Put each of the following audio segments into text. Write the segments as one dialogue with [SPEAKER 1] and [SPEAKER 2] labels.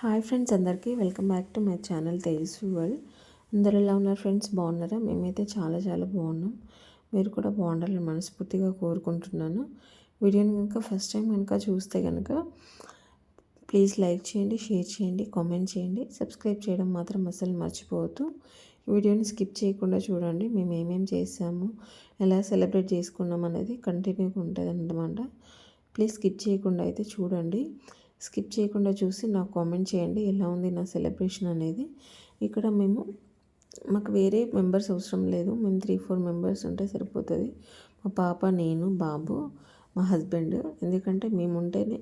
[SPEAKER 1] Hi friends అందరికీ welcome back to my channel Tejaswi world. అందరూ ఎలా ఉన్నారు ఫ్రెండ్స్? బాగున్నారా? మేమైతే చాలా చాలా బాగున్నాం. మీరు కూడా బాగుండాలని మనస్ఫూర్తిగా కోరుకుంటున్నాను. వీడియోని కనుక ఫస్ట్ టైం కనుక చూస్తే కనుక ప్లీజ్ లైక్ చేయండి షేర్ చేయండి కామెంట్ చేయండి. సబ్స్క్రైబ్ చేయడం మాత్రం అసలు మర్చిపోవద్దు. వీడియోని స్కిప్ చేయకుండా చూడండి. మేము ఏమేమి చేసాము ఎలా సెలబ్రేట్ చేసుకున్నాం అనేది కంటిన్యూగా ఉంటుంది అన్నమాట ప్లీజ్ స్కిప్ చేయకుండా అయితే చూడండి. స్కిప్ చేయకుండా చూసి నాకు కామెంట్ చేయండి. ఎలా ఉంది నా సెలబ్రేషన్ అనేది? ఇక్కడ మేము మాకు వేరే మెంబర్స్ అవసరం లేదు. మేము త్రీ ఫోర్ మెంబర్స్ ఉంటే సరిపోతుంది. మా పాప నేను బాబు మా హస్బెండ్. ఎందుకంటే మేము ఉంటేనే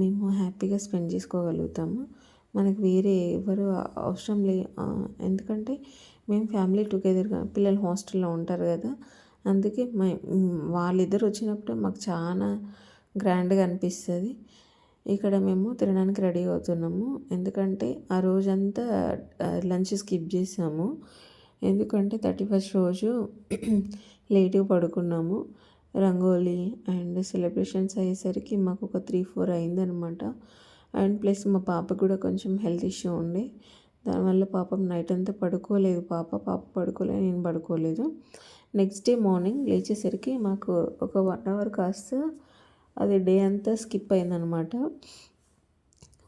[SPEAKER 1] మేము హ్యాపీగా స్పెండ్ చేసుకోగలుగుతాము. మనకు వేరే ఎవరు అవసరం లే ఎందుకంటే మేము ఫ్యామిలీ టుగెదర్గా పిల్లలు హాస్టల్లో ఉంటారు కదా. అందుకే వాళ్ళిద్దరు వచ్చినప్పుడు మాకు చాలా గ్రాండ్గా అనిపిస్తుంది. ఇక్కడ మేము తినడానికి రెడీ అవుతున్నాము. ఎందుకంటే ఆ రోజంతా లంచ్ స్కిప్ చేసాము. ఎందుకంటే థర్టీ ఫస్ట్ రోజు లేట్గా పడుకున్నాము. రంగోలీ అండ్ సెలబ్రేషన్స్ అయ్యేసరికి మాకు ఒక త్రీ ఫోర్ అయిందనమాట. అండ్ ప్లస్ మా పాప కూడా కొంచెం హెల్త్ ఇష్యూ ఉండే. దానివల్ల పాపం నైట్ అంతా పడుకోలేదు. పాప పాప పడుకోలేదు నేను పడుకోలేదు. నెక్స్ట్ డే మార్నింగ్ లేచేసరికి మాకు ఒక వన్ అవర్ కాస్త అది డే అంతా స్కిప్ అయిందనమాట.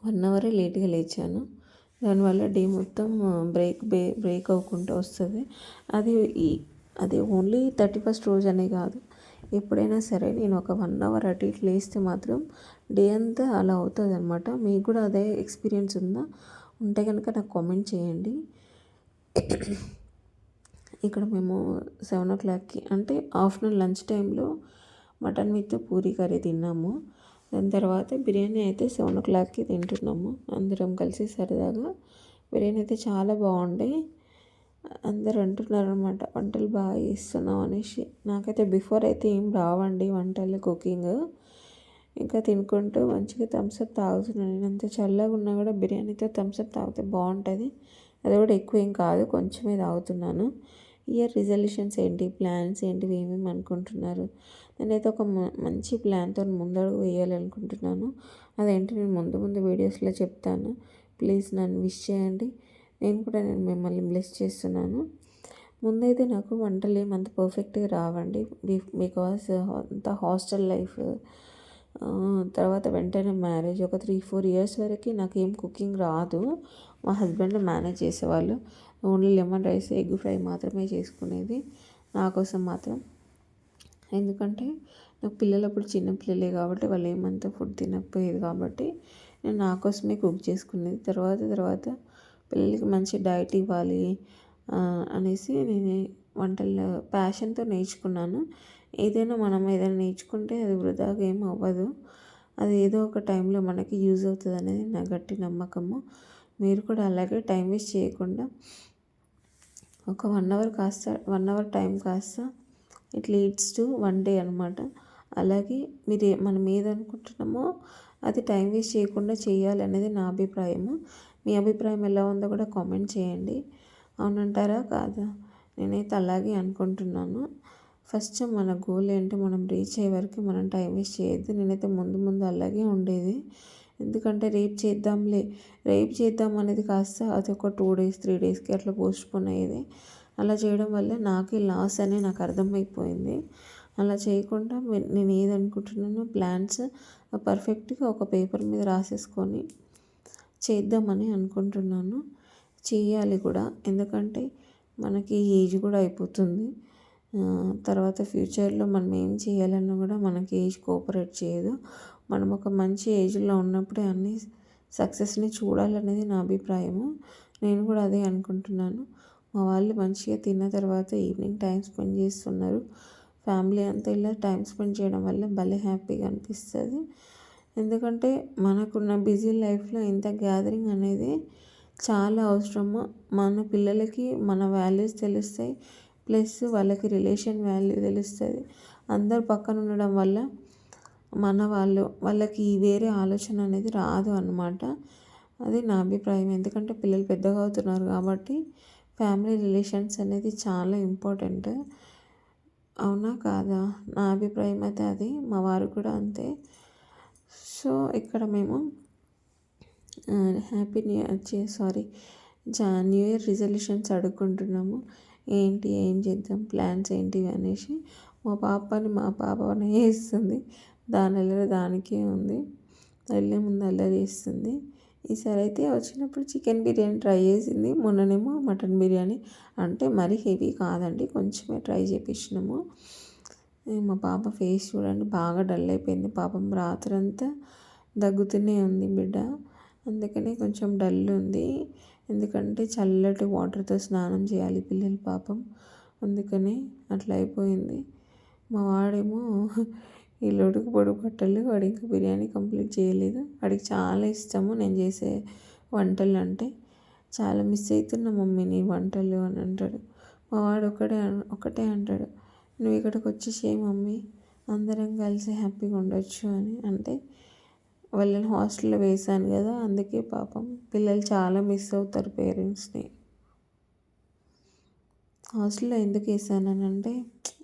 [SPEAKER 1] వన్ అవరే లేట్గా లేచాను. దానివల్ల డే మొత్తం బ్రేక్ బే బ్రేక్ అవ్వకుండా వస్తుంది. అది ఈ అది ఓన్లీ థర్టీ ఫస్ట్ రోజు అనే కాదు. ఎప్పుడైనా సరే నేను ఒక వన్ అవర్ అటు ఇటు లేస్తే మాత్రం డే అంతా అలా అవుతుంది అనమాట మీకు కూడా అదే ఎక్స్పీరియన్స్ ఉందా? ఉంటే కనుక నాకు కామెంట్ చేయండి. ఇక్కడ మేము సెవెన్ ఓ క్లాక్కి అంటే ఆఫ్టర్నూన్ లంచ్ టైంలో మటన్ విత్ పూరీ కర్రీ తిన్నాము. దాని తర్వాత బిర్యానీ అయితే సెవెన్ ఓ క్లాక్కి తింటున్నాము. అందరం కలిసి సరదాగా బిర్యానీ అయితే చాలా బాగుండే. అందరు అంటున్నారు అనమాట వంటలు బాగా చేస్తున్నావు అనేసి. నాకైతే బిఫోర్ అయితే ఏం రావండి వంటలు కుకింగ్. ఇంకా తినుకుంటూ మంచిగా థమ్స్అప్ తాగుతున్నాను నేను అంత చల్లగా ఉన్నా కూడా బిర్యానీతో థమ్స్అప్ తాగితే బాగుంటుంది. అది కూడా ఎక్కువ ఏం కాదు కొంచెమే తాగుతున్నాను. ఇయర్ రిజల్యూషన్స్ ఏంటి ప్లాన్స్ ఏంటివి ఏమేమి అనుకుంటున్నారు? నేనైతే ఒక మంచి ప్లాన్తో ముందడుగు వేయాలనుకుంటున్నాను. అదేంటి? నేను ముందు ముందు వీడియోస్లో చెప్తాను. ప్లీజ్ నన్ను విష్ చేయండి. నేను కూడా నేను మిమ్మల్ని బ్లెస్ చేస్తున్నాను. ముందైతే నాకు వంటలు ఏమంత పర్ఫెక్ట్గా రావండి. బికాస్ అంత హాస్టల్ లైఫ్ తర్వాత వెంటనే మ్యారేజ్ ఒక త్రీ ఫోర్ ఇయర్స్ వరకు నాకు ఏం కుకింగ్ రాదు. మా హస్బెండ్ మేనేజ్ చేసేవాళ్ళు. Only lemon rice egg fry మాత్రమే చేసుకునేది. నా కోసం మాత్రం. ఎందుకంటే నాకు పిల్లలు అప్పుడు చిన్న పిల్లలే కాబట్టి వాళ్ళు ఏమంత ఫుడ్ తినకపోయేది కాబట్టి నేను నా కోసమే కుక్ చేసుకునేది. తర్వాత తర్వాత పిల్లలకి మంచి డైట్ ఇవ్వాలి అనేసి నేను వంటల్లో ప్యాషన్తో నేర్చుకున్నాను. ఏదైనా మనం ఏదైనా నేర్చుకుంటే అది వృధాగా ఏం అవ్వదు. అది ఏదో ఒక టైంలో మనకి యూజ్ అవుతుంది అనేది నా గట్టి నమ్మకము. మీరు కూడా అలాగే టైం వేస్ట్ చేయకుండా ఒక వన్ అవర్ కాస్త వన్ అవర్ టైం కాస్త it leads to one day అనమాట అలాగే మీరు మనం ఏదనుకుంటున్నామో అది టైం వేస్ట్ చేయకుండా చేయాలి అనేది నా అభిప్రాయము. మీ అభిప్రాయం ఎలా ఉందో కూడా కామెంట్ చేయండి. అవునంటారా? కాదా? నేనైతే అలాగే అనుకుంటున్నాను. ఫస్ట్ మన గోల్ ఏంటో మనం రీచ్ అయ్యే వరకు మనం టైం వేస్ట్ చేయొద్దు. నేనైతే ముందు ముందు అలాగే ఉండేది. ఎందుకంటే రేపు చేద్దాంలే. రేపు చేద్దాం అనేది కాస్త అది ఒక టూ డేస్ త్రీ డేస్కి అట్లా పోస్ట్పోన్ అయ్యేది. అలా చేయడం వల్ల నాకు లాస్ అని నాకు అర్థమైపోయింది. అలా చేయకుండా నేను ఏదనుకుంటున్నానో ప్లాన్స్ పర్ఫెక్ట్గా ఒక పేపర్ మీద రాసేసుకొని చేద్దామని అనుకుంటున్నాను. చేయాలి కూడా. ఎందుకంటే మనకి ఏజ్ కూడా అయిపోతుంది. తర్వాత ఫ్యూచర్లో మనం ఏం చేయాలన్నా కూడా మనకి ఏజ్ కోఆపరేట్ చేయదు. మనం ఒక మంచి ఏజ్లో ఉన్నప్పుడే అన్ని సక్సెస్ని చూడాలనేది నా అభిప్రాయము. నేను కూడా అదే అనుకుంటున్నాను. మా వాళ్ళు మంచిగా తిన్న తర్వాత ఈవినింగ్ టైం స్పెండ్ చేస్తున్నారు. ఫ్యామిలీ అంతా ఇలా టైం స్పెండ్ చేయడం వల్ల భలే హ్యాపీగా అనిపిస్తుంది. ఎందుకంటే మనకున్న బిజీ లైఫ్లో ఇంత గ్యాదరింగ్ అనేది చాలా అవసరము. మన పిల్లలకి మన వాల్యూస్ తెలుస్తాయి ప్లస్ వాళ్ళకి రిలేషన్ వాల్యూ తెలుస్తుంది. అందరు పక్కన ఉండడం వల్ల మన వాళ్ళు వాళ్ళకి వేరే ఆలోచన అనేది రాదు అన్నమాట. అది నా అభిప్రాయం. ఎందుకంటే పిల్లలు పెద్దగా అవుతున్నారు కాబట్టి ఫ్యామిలీ రిలేషన్స్ అనేది చాలా ఇంపార్టెంట్. అవునా కాదా? నా అభిప్రాయం అయితే అది. మా వారు కూడా అంతే. సో ఇక్కడ మేము హ్యాపీ న్యూ ఇయర్ సారీ జా న్యూ ఇయర్ రిజల్యూషన్స్ అడుక్కుంటున్నాము ఏంటి ఏం చేద్దాం ప్లాన్స్ ఏంటివి అనేసి. మా పాపని మా పాపని వేస్తుంది దాని అల్లరి దానికే ఉంది. వెళ్ళే ముందు అల్లరి వేస్తుంది ఈసారి అయితే వచ్చినప్పుడు చికెన్ బిర్యానీ ట్రై చేసింది. మొన్ననేమో మటన్ బిర్యానీ అంటే మరీ హెవీ కాదండి కొంచెమే ట్రై చేపించినాము. మా పాప ఫేస్ చూడండి బాగా డల్ అయిపోయింది. పాపం రాత్రంతా దగ్గుతూనే ఉంది బిడ్డ. అందుకనే కొంచెం డల్ ఉంది. ఎందుకంటే చల్లటి వాటర్తో స్నానం చేయాలి పిల్లలు పాపం. అందుకని అట్లా అయిపోయింది. మా వాడేమో ఈ లొడుగు పొడుగు బట్టలు వాడు ఇంకా బిర్యానీ కంప్లీట్ చేయలేదు. వాడికి చాలా ఇష్టము. నేను చేసే వంటలు అంటే చాలా మిస్ అవుతున్నా మమ్మీ నీ వంటలు అని అంటాడు. మా వాడు ఒకటే ఒకటే అంటాడు. నువ్వు ఇక్కడికి వచ్చేసేయి మమ్మీ. అందరం కలిసి హ్యాపీగా ఉండొచ్చు అని. అంటే వాళ్ళని హాస్టల్లో వేశాను కదా అందుకే పాపం పిల్లలు చాలా మిస్ అవుతారు పేరెంట్స్ని. హాస్టల్లో ఎందుకు వేసానంటే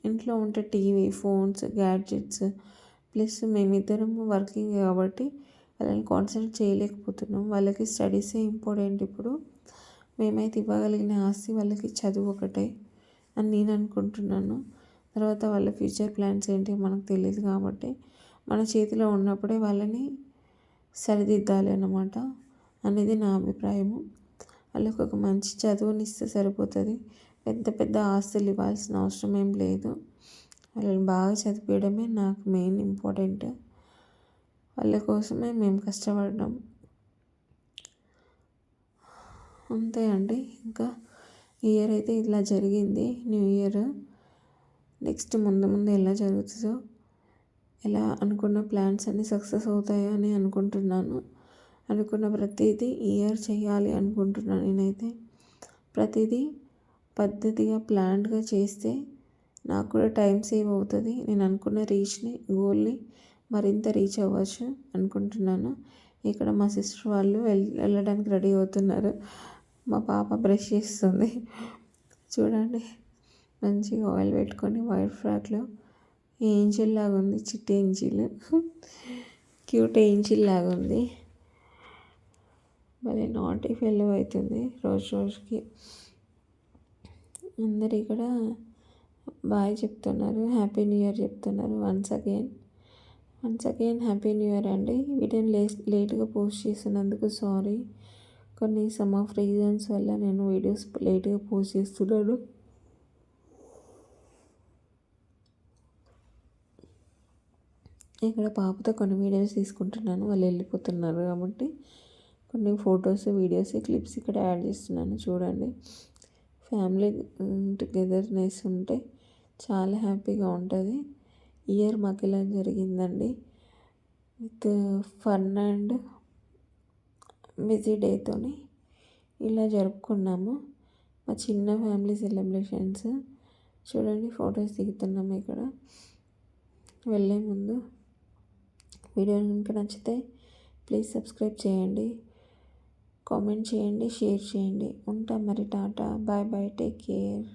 [SPEAKER 1] ఇంట్లో ఉంటే టీవీ ఫోన్స్ గ్యాడ్జెట్స్ ప్లస్ మేమిద్దరము వర్కింగ్ కాబట్టి వాళ్ళని కాన్సన్ట్రేట్ చేయలేకపోతున్నాం. వాళ్ళకి స్టడీసే ఇంపార్టెంట్ ఇప్పుడు. మేమైతే ఇవ్వగలిగిన ఆస్తి వాళ్ళకి చదువు ఒకటే అని నేను అనుకుంటున్నాను. తర్వాత వాళ్ళ ఫ్యూచర్ ప్లాన్స్ ఏంటి మనకు తెలియదు కాబట్టి మన చేతిలో ఉన్నప్పుడే వాళ్ళని సరిదిద్దాలి అన్నమాట అనేది నా అభిప్రాయము. వాళ్ళకి ఒక మంచి చదువునిస్తే సరిపోతుంది. పెద్ద పెద్ద ఆస్తులు ఇవ్వాల్సిన అవసరం ఏం లేదు. వాళ్ళని బాగా చదివించడమే నాకు మెయిన్ ఇంపార్టెంట్. వాళ్ళ కోసమే మేము కష్టపడడం. అంతే అండి. ఇంకా ఇయర్ అయితే ఇలా జరిగింది. న్యూ ఇయర్ నెక్స్ట్ ముందు ముందు ఎలా జరుగుతుందో ఎలా అనుకున్న ప్లాన్స్ అన్నీ సక్సెస్ అవుతాయో అని అనుకుంటున్నాను. అనుకున్న ప్రతిదీ ఇయర్ చేయాలి అనుకుంటున్నాను నేనైతే. ప్రతిదీ పద్ధతిగా ప్లాన్డ్గా చేస్తే నాకు కూడా టైం సేవ్ అవుతుంది. నేను అనుకున్న రీచ్ని గోల్ని మరింత రీచ్ అవ్వచ్చు అనుకుంటున్నాను. ఇక్కడ మా సిస్టర్ వాళ్ళు వెళ్ళడానికి రెడీ అవుతున్నారు. మా పాప బ్రష్ చేస్తుంది. చూడండి. మంచిగా ఆయిల్ పెట్టుకొని వైట్ ఫ్రాక్లో ఏంజిల్ లాగా ఉంది చిట్టి ఏంజిల్. క్యూట్ ఏంజిల్ లాగా ఉంది. మరి నాటి ఫెల్లో అవుతుంది రోజు రోజుకి. అందరు ఇక్కడ బాయ్ చెప్తున్నారు. హ్యాపీ న్యూ ఇయర్ చెప్తున్నారు once again. Once again happy new year అండి. వీడియోని లే లేట్గా పోస్ట్ చేసినందుకు సారీ. కొన్ని సమ్ ఆఫ్ రీజన్స్ వల్ల నేను వీడియోస్ లేట్గా పోస్ట్ చేస్తున్నాను. ఇక్కడ పాపతో కొన్ని వీడియోస్ తీసుకుంటున్నాను. వాళ్ళు వెళ్ళిపోతున్నారు కాబట్టి కొన్ని ఫొటోస్ వీడియోస్ క్లిప్స్ ఇక్కడ యాడ్ చేస్తున్నాను. చూడండి. ఫ్యామిలీ టుగెదర్నెస్ ఉంటే చాలా హ్యాపీగా ఉంటుంది. ఇయర్ మాకు ఇలా జరిగిందండి. విత్ ఫన్ అండ్ బిజీ డేతోని ఇలా జరుపుకున్నాము. మా చిన్న ఫ్యామిలీ సెలబ్రేషన్స్. చూడండి ఫొటోస్ దిగుతున్నాము ఇక్కడ. వెళ్ళే ముందు వీడియో కనుక నచ్చితే ప్లీజ్ సబ్స్క్రైబ్ చేయండి. కామెంట్ చేయండి షేర్ చేయండి. ఉంటా మరి tata. Bye bye. Take care.